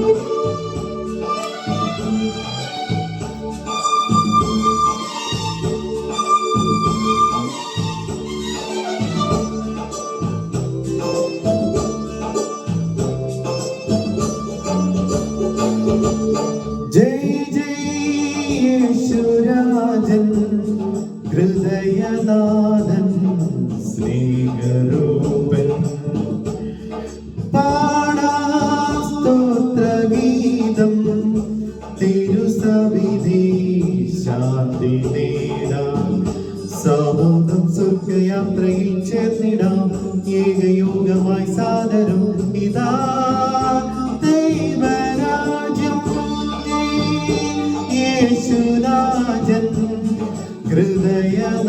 ജയ് തിരുസവിധി ശാന്തി നേടാം. സഹോദം സ്വർഗയാത്രയിൽ ചേർന്നിടാം. ഏകയോഗമായി സാദരം ഇതാ. ദൈവരാജ്യം യേശുരാജൻ ഹൃദയനാഥൻ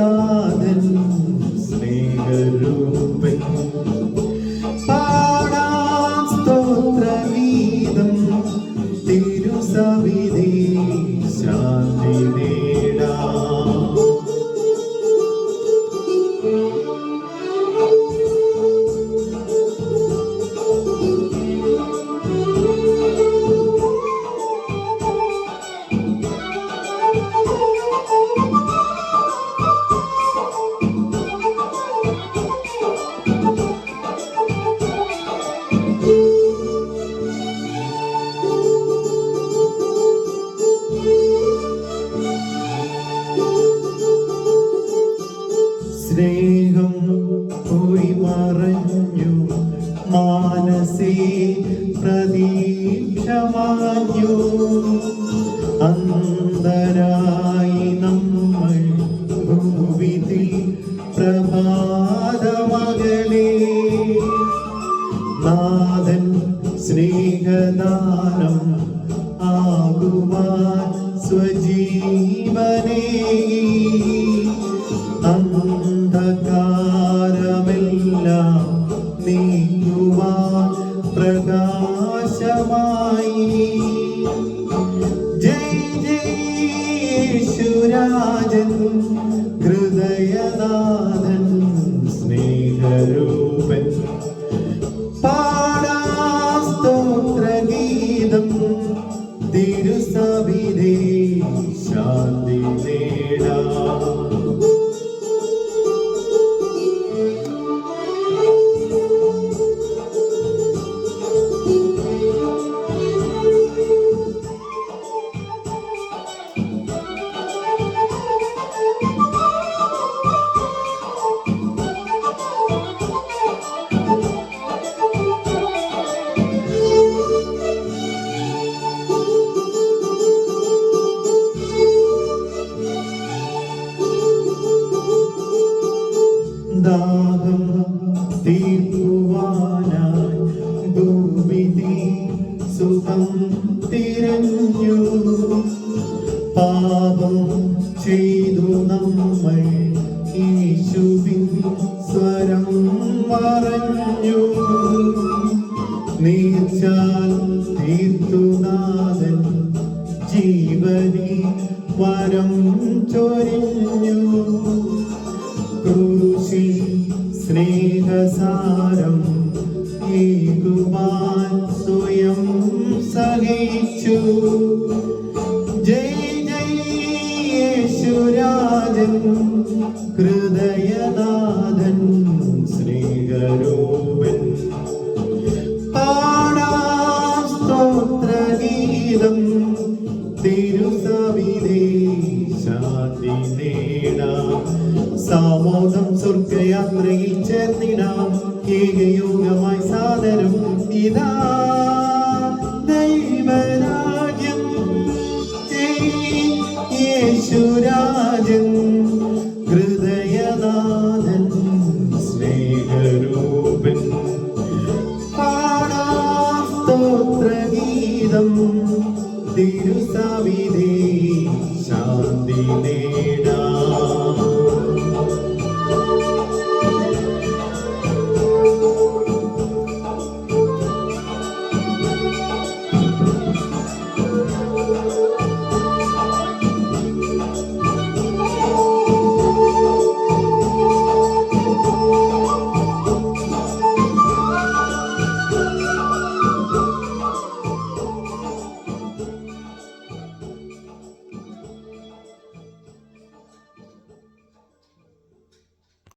ശാന്തി മാനസേ പ്രതീക്ഷ അന്തരായി നമ്മൾ ഭൂവിധി പ്രഭാതമകലേ. നാഥൻ സ്നേഹദാനം ആകുവാൻ സ്വജീവനേ. ചെയ്തു നമ്മൾ. യേശുവിൻ സ്വരം മറഞ്ഞു നീച്ചാൽ തീർത്തുനാഥൻ ജീവനി വരം ചൊരിഞ്ഞു. ക്രൂശിൽ സ്നേഹസാരം ഏകുവാൻ സ്വയം സഹിച്ചു. ജയ് ഹൃദയനാഥൻ ശ്രീഹരൂപൻ പാടാം സ്തോത്രഗീതം തിരുസവിധി ശാന്തി നേടാം. സാമോദം സ്വർഗയാത്രയിൽ ചേർന്നിടാം ഏകയോഗമായി സാദരം ഇതാ. യേശുരാജൻ ഹൃദയനാഥൻ സ്നേഹരൂപൻ. പാടാസ്തോത്രഗീതം തിരുസവിധി ശാന്തി നേടാ.